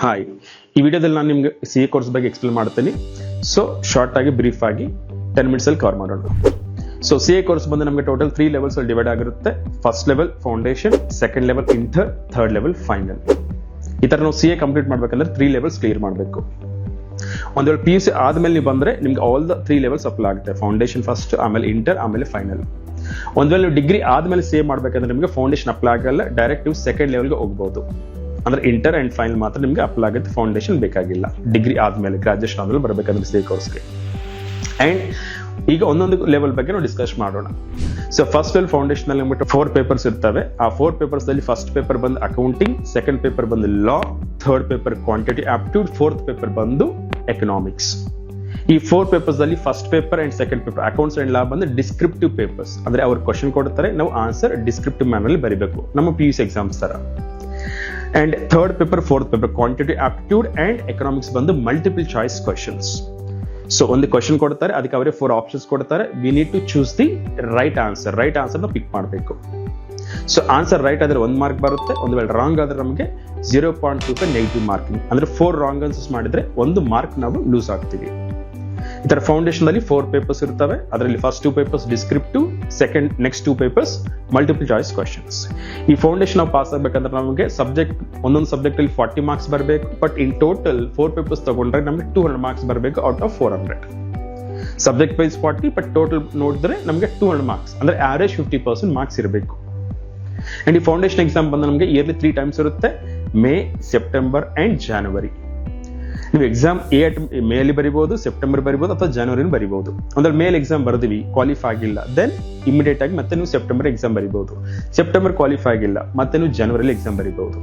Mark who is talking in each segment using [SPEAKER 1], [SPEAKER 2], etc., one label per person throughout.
[SPEAKER 1] Hi ಈ ವಿಡಿಯೋದಲ್ಲಿ ನಾನು ನಿಮ್ಗೆ ಸಿ ಎ ಕೋರ್ಸ್ ಬಗ್ಗೆ ಎಕ್ಸ್ಪ್ಲೇನ್ ಮಾಡ್ತೀನಿ ಸೊ ಶಾರ್ಟ್ ಆಗಿ ಬ್ರೀಫ್ ಆಗಿ ಟೆನ್ ಮಿನಿಟ್ಸ್ ಅಲ್ಲಿ ಕವರ್ ಮಾಡೋಣ. ಸೊ ಸಿ ಎ ಕೋರ್ಸ್ ಬಂದು ನಮಗೆ ಟೋಟಲ್ ತ್ರೀ ಲೆವೆಲ್ಸ್ ಅಲ್ಲಿ ಡಿವೈಡ್ ಆಗಿರುತ್ತೆ. First level foundation second level inter third level final ಈ ಥರ ನಾವು ಸಿ ಎ ಕಂಪ್ಲೀಟ್ ಮಾಡ್ಬೇಕಂದ್ರೆ ತ್ರೀ ಲೆವೆಲ್ಸ್ ಕ್ಲಿಯರ್ ಮಾಡಬೇಕು. ಒಂದ್ ವೇಳೆ ಪಿ ಯು ಸಿ ಆದ್ಮೇಲೆ ನೀವು ಬಂದ್ರೆ ನಿಮ್ಗೆ all the three levels apply ಆಗುತ್ತೆ. ಫೌಂಡೇಶನ್ ಫಸ್ಟ್ ಆಮೇಲೆ ಇಂಟರ್ ಆಮೇಲೆ ಫೈನಲ್ ಒಂದ್ ವೇಳೆ ನೀವು ಡಿಗ್ರಿ ಆದ್ಮೇಲೆ ಸೇವ್ ಮಾಡ್ಬೇಕಂದ್ರೆ ನಿಮಗೆ ಫೌಂಡೇಶನ್ ಅಪ್ಲೈ ಆಗಲ್ಲ. ಡೈರೆಕ್ಟ್ ನೀವು ಸೆಕೆಂಡ್ ಲೆವೆಲ್ಗೆ ಹೋಗ್ಬೋದು. ಅಂದ್ರೆ ಇಂಟರ್ ಅಂಡ್ ಫೈನಲ್ ಮಾತ್ರ ನಿಮ್ಗೆ ಅಪ್ಲೈ ಆಗುತ್ತೆ ಫೌಂಡೇಶನ್ ಬೇಕಾಗಿಲ್ಲ. ಡಿಗ್ರಿ ಆದ್ಮೇಲೆ ಗ್ರಾಜುಯೇಷನ್ ಆದ್ಮೇಲೆ ಬರಬೇಕಂದ್ರೆ ಸಿ ಕೋರ್ಸ್ಗೆ ಅಂಡ್ ಈಗ ಒಂದೊಂದು ಲೆವೆಲ್ ಬಗ್ಗೆ ನಾವು ಡಿಸ್ಕಸ್ ಮಾಡೋಣ. ಸೊ ಫಸ್ಟ್ ಲೆವೆಲ್ ಫೌಂಡೇಶನ್ ಅಲ್ಲಿ ಬಿಟ್ಟು ಫೋರ್ ಪೇಪರ್ಸ್ ಇರ್ತವೆ. ಆ ಫೋರ್ ಪೇಪರ್ಸ್ ಅಲ್ಲಿ ಫಸ್ಟ್ ಪೇಪರ್ ಬಂದು ಅಕೌಂಟಿಂಗ್ ಸೆಕೆಂಡ್ ಪೇಪರ್ ಬಂದು law third paper quantity aptitude fourth paper ಬಂದು ಎಕನಾಮಿಕ್ಸ್ ಈ ಫೋರ್ ಪೇಪರ್ಸ್ ಅಲ್ಲಿ first paper and second paper accounts and law ಬಂದು ಡಿಸ್ಕ್ರಿಪ್ಟಿವ್ ಪೇಪರ್ಸ್ ಅಂದ್ರೆ ಅವ್ರು ಕ್ವಶನ್ ಕೊಡ್ತಾರೆ, ನಾವು ಆನ್ಸರ್ ಡಿಸ್ಕ್ರಿಪ್ಟಿವ್ ಮ್ಯಾನಲ್ಲಿ ಬರೀಬೇಕು. ನಮ್ಮ ಪಿ ಯು ಸಿ ಎಕ್ಸಾಮ್ಸ್ ತರ. And third paper fourth paper quantity aptitude and economics ಬಂದು ಮಲ್ಟಿಪಲ್ ಚಾಯ್ಸ್ ಕ್ವಶನ್ಸ್ ಸೊ ಒಂದು ಕ್ವಶನ್ ಕೊಡ್ತಾರೆ, ಅದಕ್ಕೆ ಅವರೇ ಫೋರ್ ಆಪ್ಷನ್ಸ್ ಕೊಡ್ತಾರೆ. We need to choose the right answer right ಆನ್ಸರ್ನ pick ಮಾಡಬೇಕು. ಸೊ ಆನ್ಸರ್ ರೈಟ್ ಆದರೆ ಒಂದು ಮಾರ್ಕ್ ಬರುತ್ತೆ, ಒಂದು ವೇಳೆ ರಾಂಗ್ ಆದರೆ ನಮಗೆ zero point two negative marking ಅಂದರೆ ಫೋರ್ ರಾಂಗ್ ಆನ್ಸರ್ಸ್ ಮಾಡಿದರೆ ಒಂದು ಮಾರ್ಕ್ ನಾವು ಲೂಸ್ ಆಗ್ತೀವಿ. ತರ ಫೌಂಡೇಶನ್ ಅಲ್ಲಿ ಫೋರ್ ಪೇಪರ್ಸ್ ಇರ್ತವೆ. ಅದರಲ್ಲಿ first two papers descriptive second next two papers multiple choice questions ಈ ಫೌಂಡೇಶನ್ ನಾವು ಪಾಸ್ ಆಗಬೇಕಂದ್ರೆ ನಮಗೆ ಸಬ್ಜೆಕ್ಟ್ ಒಂದೊಂದು ಸಬ್ಜೆಕ್ಟ್ ಅಲ್ಲಿ ಫಾರ್ಟಿ ಮಾರ್ಕ್ಸ್ ಬರಬೇಕು but in total four papers ತಗೊಂಡ್ರೆ ನಮಗೆ ಟೂ ಹಂಡ್ರೆಡ್ ಮಾರ್ಕ್ಸ್ ಬರಬೇಕು out of four hundred subject wise forty but total ನೋಡಿದ್ರೆ ನಮಗೆ ಟೂ ಹಂಡ್ರೆಡ್ ಮಾರ್ಕ್ಸ್ ಅಂದ್ರೆ ಆವರೇಜ್ ಫಿಫ್ಟಿ ಪರ್ಸೆಂಟ್ ಮಾರ್ಕ್ಸ್ ಇರಬೇಕು. ಅಂಡ್ ಈ ಫೌಂಡೇಶನ್ ಎಕ್ಸಾಮ್ ಬಂದು ನಮಗೆ ಇಯರ್ಲಿ ತ್ರೀ ಟೈಮ್ಸ್ ಇರುತ್ತೆ ಮೇ ಸೆಪ್ಟೆಂಬರ್ ಅಂಡ್ ಜಾನ್ವರಿ ನೀವು ಎಕ್ಸಾಮ್ ಎ ಮೇ ಅಲ್ಲಿ ಬರಿಬಹುದು ಸೆಪ್ಟೆಂಬರ್ ಬರಿಬಹುದು ಅಥವಾ ಜನವರಿ ಬರಿಬಹುದು ಅಂದ್ರೆ ಮೇಲ್ ಎಕ್ಸಾಮ್ ಬರ್ದಿವಿ ಕ್ವಾಲಿಫೈ ಆಗಿಲ್ಲ. ದೆನ್ ಇಮಿಡಿಯೇಟ್ ಆಗಿ ಮತ್ತೆ ನೀವು ಸೆಪ್ಟೆಂಬರ್ ಎಕ್ಸಾಮ್ ಬರಿಬಹುದು ಸೆಪ್ಟೆಂಬರ್ ಕ್ವಾಲಿಫೈ ಆಗಿಲ್ಲ, ಮತ್ತೆ ನೀವು ಜನವರಿಲಿ ಎಕ್ಸಾಮ್ ಬರಿಬಹುದು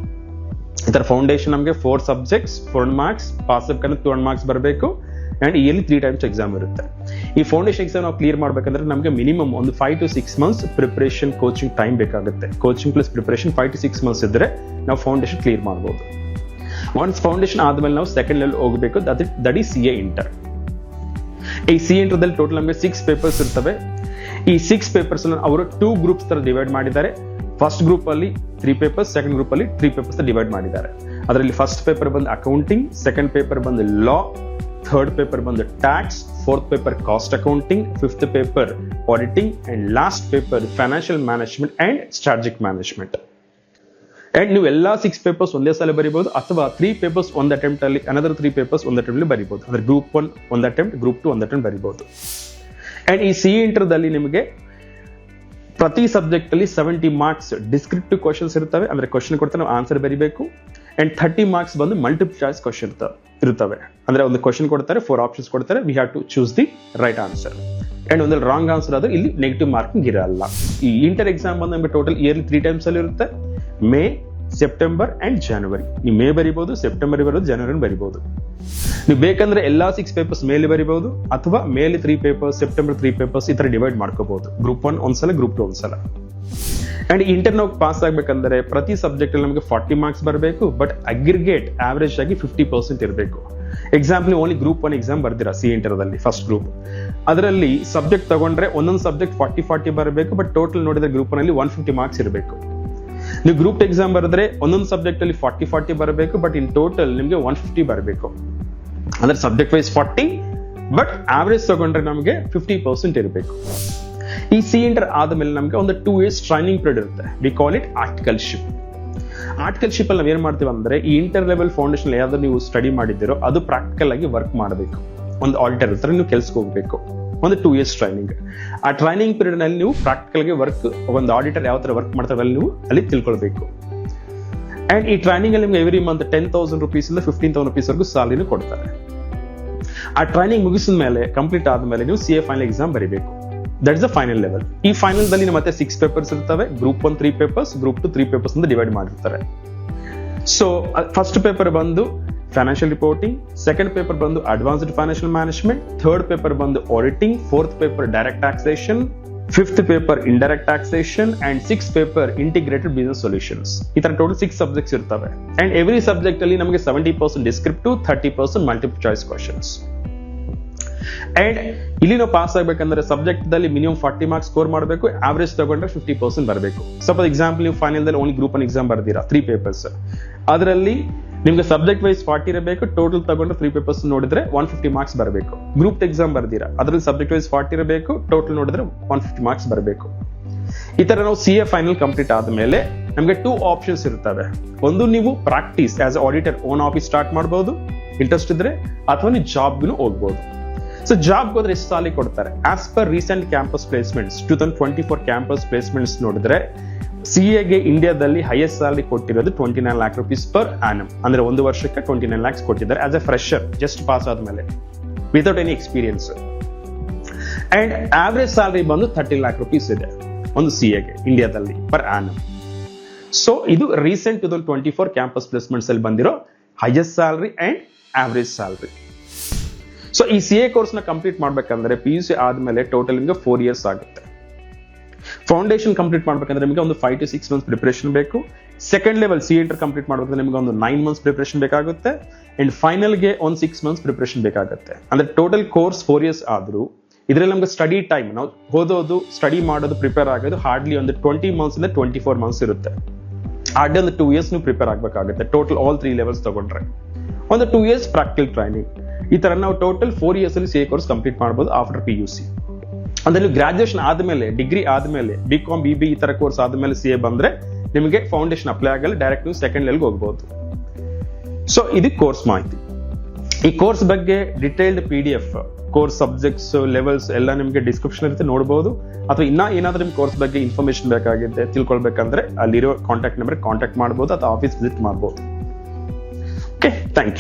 [SPEAKER 1] ಈ ತರ ಫೌಂಡೇಶನ್ ನಮಗೆ four subjects four marks pass ಆಗ್ಕೊಂಡು two marks ಬರಬೇಕು and yearly three times exam ಇರುತ್ತೆ. ಈ ಫೌಂಡೇಶನ್ ಎಕ್ಸಾಮ್ ನಾವು ಕ್ಲಿಯರ್ ಮಾಡ್ಬೇಕಂದ್ರೆ ನಮಗೆ ಮಿನಿಮಮ್ ಒಂದು five to six months preparation coaching time ಬೇಕಾಗುತ್ತೆ. Coaching plus preparation five to six months ಇದ್ರೆ ನಾವು ಫೌಂಡೇಶನ್ ಕ್ಲಿಯರ್ ಮಾಡ್ಬೋದು. ಒನ್ಸ್ ಫೌಂಡೇಶನ್ ಆದ್ಮೇಲೆ ನಾವು ಸೆಕೆಂಡ್ ಲೆವೆಲ್ ಹೋಗಬೇಕು. That that C A inter ಈ ಸಿ ಇಂಟರ್ದಲ್ಲಿ ಟೋಟಲ್ ನಮಗೆ ಸಿಕ್ಸ್ ಪೇಪರ್ಸ್ ಇರ್ತವೆ. ಈ ಸಿಕ್ಸ್ ಪೇಪರ್ಸ್ ಅವರು ಟೂ ಗ್ರೂಪ್ಸ್ ತರ ಡಿವೈಡ್ ಮಾಡಿದ್ದಾರೆ. ಫಸ್ಟ್ ಗ್ರೂಪ್ ಅಲ್ಲಿ ತ್ರೀ ಪೇಪರ್ಸ್ ಸೆಕೆಂಡ್ ಗ್ರೂಪ್ ಅಲ್ಲಿ ತ್ರೀ ಪೇಪರ್ಸ್ ಡಿವೈಡ್ ಮಾಡಿದ್ದಾರೆ. ಅದರಲ್ಲಿ ಫಸ್ಟ್ ಪೇಪರ್ ಬಂದು ಅಕೌಂಟಿಂಗ್ ಸೆಕೆಂಡ್ ಪೇಪರ್ ಬಂದು ಲಾ ಥರ್ಡ್ ಪೇಪರ್ ಬಂದು tax fourth paper cost accounting fifth paper auditing and last paper financial management and strategic management and ನೀವು ಎಲ್ಲ six papers ಒಂದೇ ಸಲ ಬರಿಬೋದು ಅಥವಾ ತ್ರೀ ಪೇಪರ್ಸ್ ಒಂದ್ ಅಟೆಂಪ್ಟಲ್ಲಿ ಅನದರ್ ತ್ರೀ ಪೇಪರ್ಸ್ ಒಂದ್ ಅಟೆಂಪ್ಟ್ ಅಲ್ಲಿ ಅಂದರೆ ಅಂದ್ರೆ ಗ್ರೂಪ್ ಒನ್ ಒಂದ್ ಅಟೆಂಪ್ಟ್ ಗ್ರೂಪ್ ಟು ಒಂದ್ ಅಟೆಂಪ್ಟ್ ಬರಿಬೋದು. ಆ್ಯಂಡ್ ಈ ಸಿ ಇಂಟರ್ದಲ್ಲಿ ನಿಮಗೆ ಪ್ರತಿ ಸಬ್ಜೆಕ್ಟಲ್ಲಿ ಸೆವೆಂಟಿ ಮಾರ್ಕ್ಸ್ ಡಿಸ್ಕ್ರಿಪ್ಟಿವ್ ಕ್ವಶನ್ಸ್ ಇರ್ತವೆ ಅಂದ್ರೆ ಕ್ವಶನ್ ಕೊಡ್ತಾರೆ ನಾವು ಆನ್ಸರ್ ಬರಿಬೇಕು. ಅಂಡ್ ಥರ್ಟಿ ಮಾರ್ಕ್ಸ್ ಬಂದು ಮಲ್ಟಿಪಲ್ ಚಾಯ್ಸ್ ಕ್ವಶನ್ ಇರ್ತವೆ ಅಂದ್ರೆ ಒಂದು ಕ್ವಶನ್ ಕೊಡ್ತಾರೆ ಫೋರ್ ಆಪ್ಷನ್ಸ್ ಕೊಡ್ತಾರೆ. We have to choose the right answer and ಒಂದು ರಾಂಗ್ ಆನ್ಸರ್ ಆದ್ರೆ ಇಲ್ಲಿ ನೆಗೆಟಿವ್ ಮಾರ್ಕಿಂಗ್ ಇರಲ್ಲ. ಈ ಇಂಟರ್ ಎಕ್ಸಾಮ್ ಬಂದು ಟೋಟಲ್ ಇಯರ್ಲಿ ತ್ರೀ ಟೈಮ್ಸ್ ಅಲ್ಲಿ ಇರುತ್ತೆ. ಮೇ, ಸೆಪ್ಟೆಂಬರ್ ಅಂಡ್ ಜನವರಿ ನೀವು ಮೇ ಬರಿಬಹುದು ಸೆಪ್ಟೆಂಬರ್ ಬರೋದು ಜನವರಿ ಬರಿಬಹುದು ನೀವು ಬೇಕಂದ್ರೆ ಎಲ್ಲಾ ಸಿಕ್ಸ್ ಪೇಪರ್ಸ್ ಮೇಲೆ ಬರಿಬಹುದು ಅಥವಾ ಮೇಲೆ three papers September three papers ಈ ತರ ಡಿವೈಡ್ ಮಾಡ್ಕೋಬಹುದು. ಗ್ರೂಪ್ ಒನ್ ಒಂದ್ಸಲ ಗ್ರೂಪ್ ಟು ಒಂದ್ಸಲ. ಅಂಡ್ ಇಂಟರ್ ನಾವು ಪಾಸ್ ಆಗ್ಬೇಕಂದ್ರೆ ಪ್ರತಿ ಸಬ್ಜೆಕ್ಟ್ ನಮಗೆ ಫಾರ್ಟಿ ಮಾರ್ಕ್ಸ್ ಬರಬೇಕು ಬಟ್ ಅಗ್ರಿಗೇಟ್ ಆವರೇಜ್ ಆಗಿ ಫಿಫ್ಟಿ ಪರ್ಸೆಂಟ್ ಇರಬೇಕು. Example only group one exam ಬರ್ದಿರಾ C ಇಂಟರ್ದಲ್ಲಿ ಫಸ್ಟ್ ಗ್ರೂಪ್ ಅದರಲ್ಲಿ ಸಬ್ಜೆಕ್ಟ್ ತಗೊಂಡ್ರೆ ಒಂದೊಂದು ಸಬ್ಜೆಕ್ಟ್ ಫಾರ್ಟಿ ಫಾರ್ಟಿ ಬರಬೇಕು ಬಟ್ ಟೋಟಲ್ ನೋಡಿದ್ರೆ ಗ್ರೂಪ್ ಅಲ್ಲಿ ಒನ್ ಫಿಫ್ಟಿ ಮಾರ್ಕ್ಸ್ ಇರಬೇಕು. ನೀವು ಗ್ರೂಪ್ ಎಕ್ಸಾಮ್ ಬರೆದ್ರೆ ಒಂದೊಂದು ಸಬ್ಜೆಕ್ಟ್ ಅಲ್ಲಿ ಫಾರ್ಟಿ ಫಾರ್ಟಿ ಬರಬೇಕು ಬಟ್ ಇನ್ ಟೋಟಲ್ ನಿಮಗೆ ಒನ್ ಫಿಫ್ಟಿ ಬರಬೇಕು. ಅಂದ್ರೆ subject wise forty but average ತಗೊಂಡ್ರೆ ನಮಗೆ ಫಿಫ್ಟಿ ಪರ್ಸೆಂಟ್ ಇರಬೇಕು. ಈ ಸಿ ಇಂಟರ್ ಆದಮೇಲೆ ನಮಗೆ ಒಂದು ಟೂ ಇಯರ್ಸ್ ಟ್ರೈನಿಂಗ್ ಪೀರಿಯಡ್ ಇರುತ್ತೆ. We call it articleship articleship ಅಲ್ಲಿ ನಾವು ಏನ್ ಮಾಡ್ತೀವಿ ಅಂದ್ರೆ ಈ ಇಂಟರ್ ಲೆವೆಲ್ ಫೌಂಡೇಶನ್ ಯಾವ್ದಾದ್ರು ನೀವು ಸ್ಟಡಿ ಮಾಡಿದ್ದೀರೋ, ಅದು ಪ್ರಾಕ್ಟಿಕಲ್ ಆಗಿ ವರ್ಕ್ ಮಾಡಬೇಕು. ಒಂದು ಆಡಿಟರ್ ಹತ್ರ ನೀವು ಕೆಲ್ಸಕ್ಕೆ ಹೋಗ್ಬೇಕು. ಒಂದು ಟೂ ಇಯರ್ಸ್ ಟ್ರೈನಿಂಗ್ ಆ ಟ್ರೈನಿಂಗ್ ಪೀರಿಯಡ್ನಲ್ಲಿ ನೀವು ಪ್ರಾಕ್ಟಿಕಲ್ಗೆ ವರ್ಕ್ ಒಂದು ಆಡಿಟರ್ ಯಾವ ತರ ವರ್ಕ್ ಮಾಡ್ತಾರೆ ಅಲ್ಲಿ ನೀವು ಅಲ್ಲಿ ತಿಳ್ಕೊಳ್ಬೇಕು. ಅಂಡ್ ಈ ಟ್ರೈನಿಂಗ್ ಅಲ್ಲಿ ನಿಮ್ಗೆ ಎವ್ರಿ ಮಂತ್ ಟೆನ್ ತೌಸಂಡ್ ಇಂದ ಫಿಫ್ಟೀನ್ ತೌಸಂಡ್ ರುಪೀಸ್ ವರೆಗೂ ಸಾಲಿನ ಕೊಡ್ತಾರೆ. ಆ ಟ್ರೈನಿಂಗ್ ಮುಗಿಸಿದ ಮೇಲೆ ಕಂಪ್ಲೀಟ್ ಆದ್ಮೇಲೆ ನೀವು ಸಿ ಎ ಫೈನಲ್ ಎಕ್ಸಾಮ್ ಬರೀಬೇಕು. That is the final level ಈ ಫೈನಲ್ ದಲ್ಲಿ ಮತ್ತೆ ಸಿಕ್ಸ್ ಪೇಪರ್ಸ್ ಇರ್ತವೆ. Group one three papers group two three papers ಅಂತ ಡಿವೈಡ್ ಮಾಡಿರ್ತಾರೆ. ಸೊ ಫಸ್ಟ್ ಪೇಪರ್ ಬಂದು ಫೈನಾನ್ಷಿಯಲ್ ರಿಪೋರ್ಟಿಂಗ್ ಸೆಕೆಂಡ್ ಪೇಪರ್ ಬಂದು advanced financial management third paper ಬಂದು auditing fourth paper direct taxation fifth paper indirect taxation and six paper integrated business solutions ಈ ತರ total six subjects ಇರ್ತವೆ. And every subject ಅಲ್ಲಿ ನಮಗೆ seventy percent descriptive thirty percent multiple choice questions and ಇಲ್ಲಿ ನಾವು pass ಆಗ್ಬೇಕಂದ್ರೆ subject ದಲ್ಲಿ minimum forty marks score ಮಾಡಬೇಕು ಆವರೇಜ್ ತಗೊಂಡ್ರೆ ಫಿಫ್ಟಿ ಪರ್ಸೆಂಟ್ ಬರಬೇಕು. ಸಪೋಸ್ ಎಕ್ಸಾಂಪಲ್ ನೀವು ಫೈನಲ್ ದಲ್ಲಿ ಓನ್ಲಿ ಗ್ರೂಪ್ ಅನ್ ಎಕ್ಸಾಮ್ ಬರ್ದಿರಾ ತ್ರೀ ಪೇಪರ್ಸ್ ಅದರಲ್ಲಿ ನಿಮ್ಗೆ ಸಬ್ಜೆಕ್ಟ್ ವೈಸ್ ಫಾರ್ಟಿ ಇರಬೇಕು ಟೋಟಲ್ ತಗೊಂಡು ತ್ರೀ ಪೇಪರ್ಸ್ ನೋಡಿದ್ರೆ ಒನ್ ಫಿಫ್ಟಿ ಮಾರ್ಕ್ಸ್ ಬರಬೇಕು. ಗ್ರೂಪ್ ಎಕ್ಸಾಮ್ ಬರ್ದಿರ, ಅದ್ರಲ್ಲಿ ಸಬ್ಜೆಕ್ಟ್ ವೈಸ್ ಫಾರ್ಟಿ ಇರಬೇಕು ಟೋಟಲ್ ನೋಡಿದ್ರೆ ಒನ್ ಫಿಫ್ಟಿ ಮಾರ್ಕ್ಸ್ ಬರಬೇಕು. ಈ ತರ ನಾವು ಸಿ ಎ ಫೈನಲ್ ಕಂಪ್ಲೀಟ್ ಆದ್ಮೇಲೆ ನಮಗೆ ಟೂ ಆಪ್ಷನ್ಸ್ ಇರ್ತವೆ. ಒಂದು ನೀವು practice as auditor own office start ಮಾಡಬಹುದು ಇಂಟ್ರೆಸ್ಟ್ ಇದ್ರೆ, ಅಥವಾ ನೀವು ಜಾಬ್ಗೂ ಹೋಗ್ಬೋದು. ಸೊ ಜಾಬ್ ಹೋದ್ರೆ ಎಷ್ಟು ಸಾಲಿ ಕೊಡ್ತಾರೆ? As per recent campus placements two thousand twenty four campus placements ನೋಡಿದ್ರೆ ಸಿ ಎಗೆ ಇಂಡಿಯಾದಲ್ಲಿ ಹೈಯೆಸ್ಟ್ ಸ್ಯಾಲರಿ ಕೊಟ್ಟಿರೋದು twenty nine lakh rupees per annum ಅಂದ್ರೆ ಒಂದು ವರ್ಷಕ್ಕೆ ಟ್ವೆಂಟಿ ನೈನ್ ಲ್ಯಾಕ್ಸ್ ಕೊಟ್ಟಿದ್ದಾರೆ as a fresher just pass ಆದ್ಮೇಲೆ without any experience and average salary ಬಂದು ಥರ್ಟಿ ಲ್ಯಾಕ್ ರುಪೀಸ್ ಇದೆ ಒಂದು ಸಿ ಎಗೆ ಇಂಡಿಯಾದಲ್ಲಿ ಪರ್ ಆನಮ್ ಸೊ ಇದು recent two thousand twenty four campus placements ಅಲ್ಲಿ ಬಂದಿರೋ highest salary and average salary so ಈ ಸಿ ಎ ಕೋರ್ಸ್ನ ಕಂಪ್ಲೀಟ್ ಮಾಡ್ಬೇಕಂದ್ರೆ ಪಿ ಯು ಸಿ ಆದ್ಮೇಲೆ ಟೋಟಲ್ ನಿಮಗೆ ಫೋರ್ ಇಯರ್ಸ್ ಆಗುತ್ತೆ. ಫೌಂಡೇಶನ್ ಕಂಪ್ಲೀಟ್ ಮಾಡ್ಬೇಕಂದ್ರೆ ನಿಮಗೆ ಒಂದು five to six months preparation ಬೇಕು. Second level C inter complete ಮಾಡಬೇಕಂದ್ರೆ ನಿಮಗೆ ಒಂದು ನೈನ್ ಮಂತ್ಸ್ ಪ್ರಿಪರೇಷನ್ ಬೇಕಾಗುತ್ತೆ. ಅಂಡ್ ಫೈನಲ್ಗೆ ಒಂದು ಸಿಕ್ಸ್ ಮಂತ್ಸ್ ಪ್ರಿಪರೇಷನ್ ಬೇಕಾಗುತ್ತೆ. ಅಂದ್ರೆ ಟೋಟಲ್ ಕೋರ್ಸ್ ಫೋರ್ ಇಯರ್ಸ್ ಆದ್ರೂ, ಇದರಲ್ಲಿ ನಮ್ಗೆ ಸ್ಟಡಿ ಟೈಮ್ ನಾವು ಓದೋದು ಸ್ಟಡಿ ಮಾಡೋದು ಪ್ರಿಪೇರ್ ಆಗೋದು ಹಾರ್ಡ್ಲಿ ಒಂದು ಟ್ವೆಂಟಿ ಮಂತ್ಸ್ ಇಂದ ಟ್ವೆಂಟಿ ಫೋರ್ ಮಂತ್ಸ್ ಇರುತ್ತೆ. ಹಾರ್ಡ್ಲಿ ಒಂದು ಟೂ ಇಯರ್ಸ್ ನೀವು ಪ್ರಿಪೇರ್ ಆಗಬೇಕಾಗುತ್ತೆ. ಟೋಟಲ್ ಆಲ್ ತ್ರೀ ಲೆವೆಲ್ಸ್ ತಗೊಂಡ್ರೆ. ಒಂದು ಟೂ ಇಯರ್ಸ್ ಪ್ರಾಕ್ಟಿಕಲ್ ಟ್ರೈನಿಂಗ್ ಈ ತರ ನಾವು ಟೋಟಲ್ ಫೋರ್ ಇಯರ್ಸ್ ಅಲ್ಲಿ ಸಿ ಕೋರ್ಸ್ ಕಂಪ್ಲೀಟ್ ಮಾಡಬಹುದು ಆಫ್ಟರ್ ಪಿ ಯು ಸಿ ಅಂದ್ರೆ ನೀವು ಗ್ರಾಜುಯೇಷನ್ ಆದಮೇಲೆ ಡಿಗ್ರಿ ಆದಮೇಲೆ ಬಿ ಕಾಮ್ ಬಿ ಬಿ ಈ ತರ ಕೋರ್ಸ್ ಆದಮೇಲೆ ಸಿ ಎ ಬಂದ್ರೆ ನಿಮಗೆ ಫೌಂಡೇಶನ್ ಅಪ್ಲೈ ಆಗಲ್ಲ ಡೈರೆಕ್ಟ್ ನೀವು ಸೆಕೆಂಡ್ ಲೆವೆಲ್ಗೆ ಹೋಗ್ಬೋದು. ಸೊ ಇದು ಕೋರ್ಸ್ ಮಾಹಿತಿ. ಈ ಕೋರ್ಸ್ ಬಗ್ಗೆ detailed P D F course subjects levels ಎಲ್ಲ ನಿಮಗೆ ಡಿಸ್ಕ್ರಿಪ್ಷನ್ ಇರುತ್ತೆ ನೋಡಬಹುದು ಅಥವಾ ಇನ್ನ ಏನಾದರೂ ನಿಮ್ಮ ಕೋರ್ಸ್ ಬಗ್ಗೆ ಇನ್ಫಾರ್ಮೇಶನ್ ಬೇಕಾಗಿದೆ ತಿಳ್ಕೊಳ್ಬೇಕಂದ್ರೆ ಅಲ್ಲಿರೋ ಕಾಂಟ್ಯಾಕ್ಟ್ ನಂಬರ್ ಕಾಂಟ್ಯಾಕ್ಟ್ ಮಾಡಬಹುದು ಅಥವಾ ಆಫೀಸ್ ವಿಸಿಟ್ ಮಾಡಬಹುದು ಓಕೆ ಥ್ಯಾಂಕ್ ಯು